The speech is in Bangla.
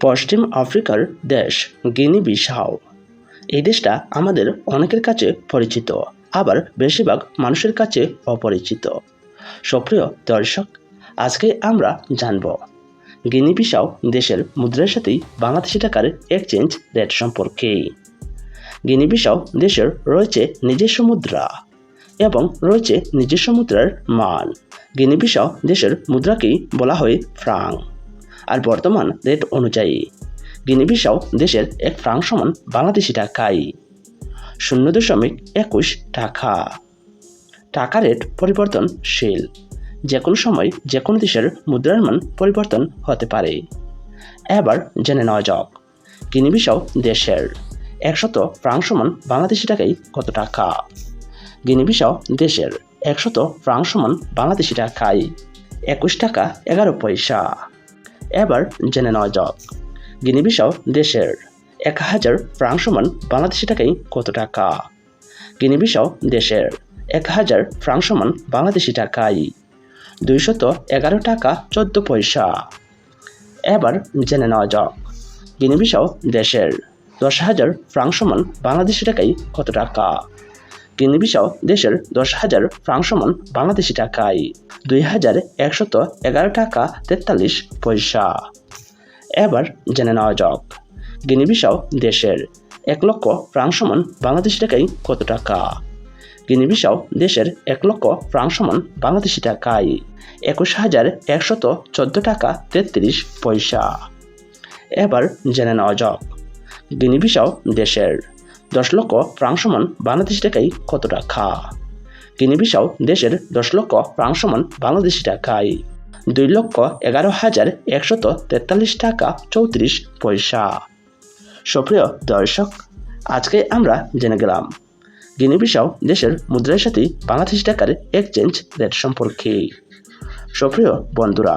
পশ্চিম আফ্রিকার দেশ গিনি বিসাও এই দেশটা আমাদের অনেকের কাছে পরিচিত, আবার বেশিরভাগ মানুষের কাছে অপরিচিত। সুপ্রিয় দর্শক, আজকে আমরা জানব গিনি বিসাও দেশের মুদ্রার সাথেই বাংলাদেশি টাকার এক্সচেঞ্জ রেট সম্পর্কে। গিনি বিসাও দেশের রয়েছে নিজস্ব মুদ্রা এবং রয়েছে নিজস্ব মুদ্রার মান। গিনি বিসাও দেশের মুদ্রাকেই বলা হয় ফ্রাং। আর বর্তমান রেট অনুযায়ী। গিনি বিসাও দেশের এক ফ্রাং সমান বাংলাদেশি টাকায় শূন্য দশমিক একুশ টাকা। টাকা রেট পরিবর্তনশীল যে কোনো সময় যে কোনো দেশের মুদ্রার মান পরিবর্তন হতে পারে। এবার জেনে নেওয়া যাক। গিনি বিসাও দেশের একশত ফ্রাং সমান বাংলাদেশি টাকায় কত টাকা? গিনি বিসাও দেশের একশত ফ্রাং সমান বাংলাদেশি টাকায় একুশ টাকা এগারো পয়সা। এবার জেনে নেওয়া যাক। গিনি বিসাও দেশের এক হাজার ফ্রাং সমান বাংলাদেশি টাকায় কত টাকা? গিনি বিসাও দেশের এক হাজার ফ্রাং সমান বাংলাদেশি টাকায় দুইশত এগারো টাকা চোদ্দ পয়সা। এবার জেনে নেওয়া যাক। গিনি বিসাও দেশের দশ হাজার ফ্রাং সমান বাংলাদেশি টাকায় কত টাকা? গিনি বিসাও দেশের দশ হাজার ফ্রাং সমান বাংলাদেশি টাকায়। দুই হাজার একশত এগারো টাকা তেতাল্লিশ পয়সা। এবার জেনে নেওয়া যাক গিনি বিসাও দেশের এক লক্ষ ফ্রাং সমান বাংলাদেশি টাকায় কত টাকা? গিনি বিসাও দেশের এক লক্ষ ফ্রাং সমান বাংলাদেশি টাকায় একুশ হাজার একশত চোদ্দ টাকা তেত্রিশ পয়সা। এবার জেনে নেওয়া যাক গিনি বিসাও দেশের দশ লক্ষ ফ্রাং সমান বাংলাদেশি টাকায় কত টাকা? গিনি বিসাও দেশের দশ লক্ষ ফ্রাং সমান বাংলাদেশি টাকায়। দুই লক্ষ এগারো হাজার একশত তেতাল্লিশ টাকা চৌত্রিশ পয়সা। সুপ্রিয় দর্শক, আজকে আমরা জেনে গেলাম গিনি বিসাও দেশের মুদ্রার সাথে বাংলাদেশি টাকার এক্সচেঞ্জ রেট সম্পর্কে। সুপ্রিয় বন্ধুরা